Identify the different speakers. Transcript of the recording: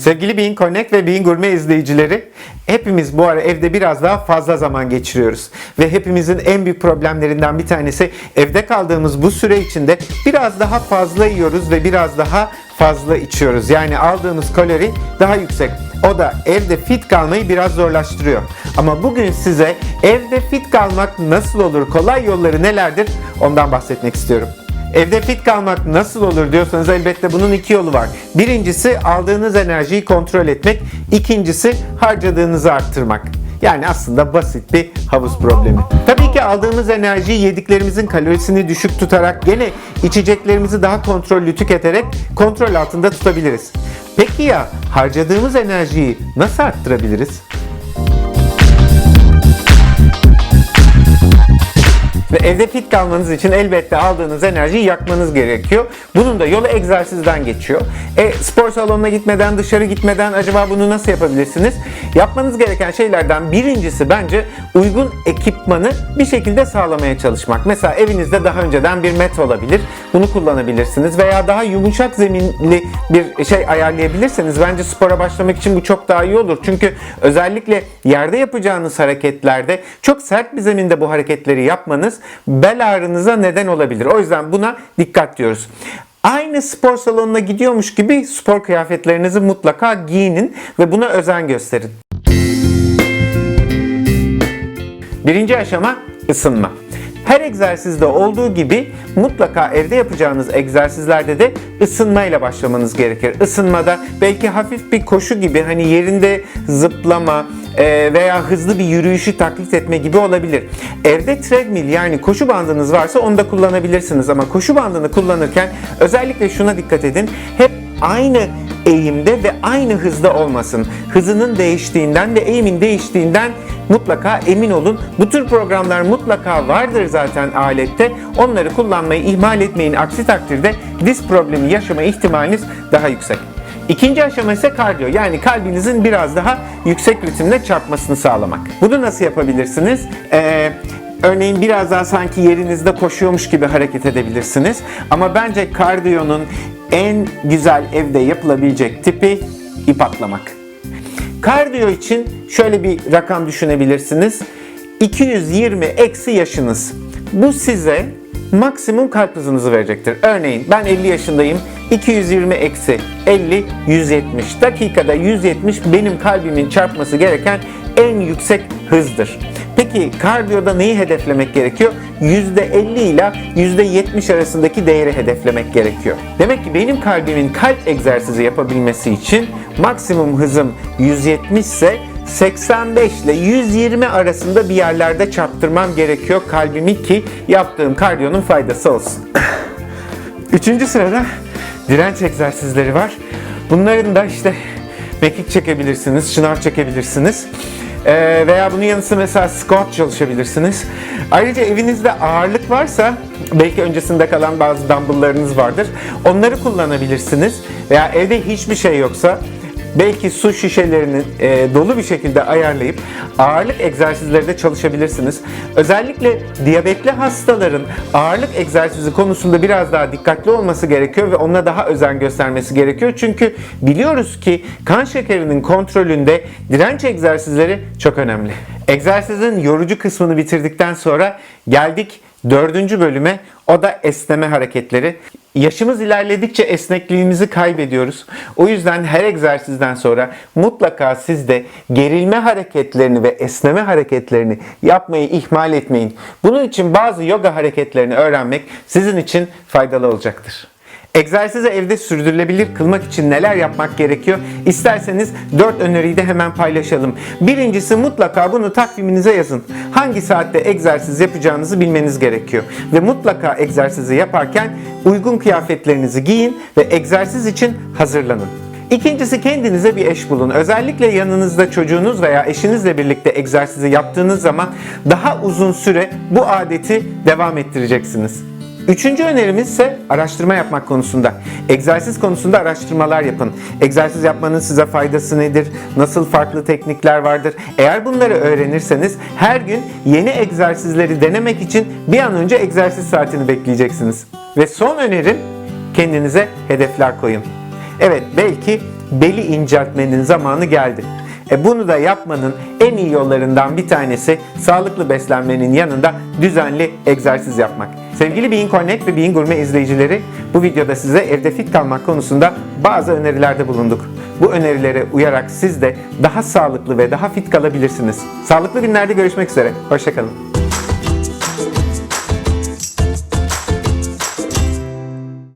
Speaker 1: Sevgili Bean Connect ve Bean Gurme izleyicileri, hepimiz bu ara evde biraz daha fazla zaman geçiriyoruz. Ve hepimizin en büyük problemlerinden bir tanesi evde kaldığımız bu süre içinde biraz daha fazla yiyoruz ve biraz daha fazla içiyoruz. Yani aldığımız kalori daha yüksek. O da evde fit kalmayı biraz zorlaştırıyor. Ama bugün size evde fit kalmak nasıl olur, kolay yolları nelerdir ondan bahsetmek istiyorum. Evde fit kalmak nasıl olur diyorsanız elbette bunun iki yolu var. Birincisi aldığınız enerjiyi kontrol etmek, ikincisi harcadığınızı arttırmak. Yani aslında basit bir havuz problemi. Tabii ki aldığımız enerjiyi yediklerimizin kalorisini düşük tutarak gene içeceklerimizi daha kontrollü tüketerek kontrol altında tutabiliriz. Peki ya harcadığımız enerjiyi nasıl arttırabiliriz? Ve evde fit kalmanız için elbette aldığınız enerjiyi yakmanız gerekiyor. Bunun da yolu egzersizden geçiyor. E, spor salonuna gitmeden, dışarı gitmeden acaba bunu nasıl yapabilirsiniz? Yapmanız gereken şeylerden birincisi bence uygun ekipmanı bir şekilde sağlamaya çalışmak. Mesela evinizde daha önceden bir met olabilir. Bunu kullanabilirsiniz. Veya daha yumuşak zeminli bir şey ayarlayabilirseniz bence spora başlamak için bu çok daha iyi olur. Çünkü özellikle yerde yapacağınız hareketlerde çok sert bir zeminde bu hareketleri yapmanız bel ağrınıza neden olabilir. O yüzden buna dikkat diyoruz. Aynı spor salonuna gidiyormuş gibi spor kıyafetlerinizi mutlaka giyinin ve buna özen gösterin. Birinci aşama ısınma. Her egzersizde olduğu gibi mutlaka evde yapacağınız egzersizlerde de ısınmayla başlamanız gerekir. Isınmada belki hafif bir koşu gibi hani yerinde zıplama veya hızlı bir yürüyüşü taklit etme gibi olabilir. Evde treadmill yani koşu bandınız varsa onu da kullanabilirsiniz ama koşu bandını kullanırken özellikle şuna dikkat edin. Hep aynı eğimde ve aynı hızda olmasın. Hızının değiştiğinden ve eğimin değiştiğinden mutlaka emin olun. Bu tür programlar mutlaka vardır zaten alette. Onları kullanmayı ihmal etmeyin. Aksi takdirde diz problemi yaşama ihtimaliniz daha yüksek. İkinci aşama ise kardiyo yani kalbinizin biraz daha yüksek ritimle çarpmasını sağlamak. Bunu nasıl yapabilirsiniz? Ee, Örneğin biraz daha sanki yerinizde koşuyormuş gibi hareket edebilirsiniz. Ama bence kardiyonun en güzel evde yapılabilecek tipi ip atlamak. Kardiyo için şöyle bir rakam düşünebilirsiniz. 220 eksi yaşınız. Bu size maksimum kalp hızınızı verecektir. Örneğin ben 50 yaşındayım. 220 eksi 50 170. Dakikada 170 benim kalbimin çarpması gereken en yüksek hızdır. Peki kardiyoda neyi hedeflemek gerekiyor? %50 ile %70 arasındaki değeri hedeflemek gerekiyor. Demek ki benim kalbimin kalp egzersizi yapabilmesi için maksimum hızım 170 ise 85 ile 120 arasında bir yerlerde çarptırmam gerekiyor kalbimi ki yaptığım kardiyonun faydası olsun. Üçüncü sırada direnç egzersizleri var. Bunların da işte mekik çekebilirsiniz, şınav çekebilirsiniz. Ee, veya bunun yanı sıra mesela squat çalışabilirsiniz. Ayrıca evinizde ağırlık varsa belki öncesinde kalan bazı dumbbelllarınız vardır. Onları kullanabilirsiniz. Veya evde hiçbir şey yoksa belki su şişelerini e, dolu bir şekilde ayarlayıp ağırlık egzersizleri de çalışabilirsiniz. Özellikle diyabetli hastaların ağırlık egzersizi konusunda biraz daha dikkatli olması gerekiyor ve ona daha özen göstermesi gerekiyor. Çünkü biliyoruz ki kan şekerinin kontrolünde direnç egzersizleri çok önemli. Egzersizin yorucu kısmını bitirdikten sonra geldik dördüncü bölüme o da esneme hareketleri. Yaşımız ilerledikçe esnekliğimizi kaybediyoruz. O yüzden her egzersizden sonra mutlaka siz de gerilme hareketlerini ve esneme hareketlerini yapmayı ihmal etmeyin. Bunun için bazı yoga hareketlerini öğrenmek sizin için faydalı olacaktır. Egzersizi evde sürdürülebilir kılmak için neler yapmak gerekiyor? İsterseniz 4 öneriyi de hemen paylaşalım. Birincisi mutlaka bunu takviminize yazın. Hangi saatte egzersiz yapacağınızı bilmeniz gerekiyor. Ve mutlaka egzersizi yaparken uygun kıyafetlerinizi giyin ve egzersiz için hazırlanın. İkincisi kendinize bir eş bulun. Özellikle yanınızda çocuğunuz veya eşinizle birlikte egzersizi yaptığınız zaman daha uzun süre bu adeti devam ettireceksiniz. Üçüncü önerimiz ise araştırma yapmak konusunda. Egzersiz konusunda araştırmalar yapın. Egzersiz yapmanın size faydası nedir? Nasıl farklı teknikler vardır? Eğer bunları öğrenirseniz her gün yeni egzersizleri denemek için bir an önce egzersiz saatini bekleyeceksiniz. Ve son önerim kendinize hedefler koyun. Evet belki beli inceltmenin zamanı geldi. E bunu da yapmanın en iyi yollarından bir tanesi sağlıklı beslenmenin yanında düzenli egzersiz yapmak. Sevgili Bean Connect ve Bean Gurme izleyicileri bu videoda size evde fit kalmak konusunda bazı önerilerde bulunduk. Bu önerilere uyarak siz de daha sağlıklı ve daha fit kalabilirsiniz. Sağlıklı günlerde görüşmek üzere. Hoşçakalın.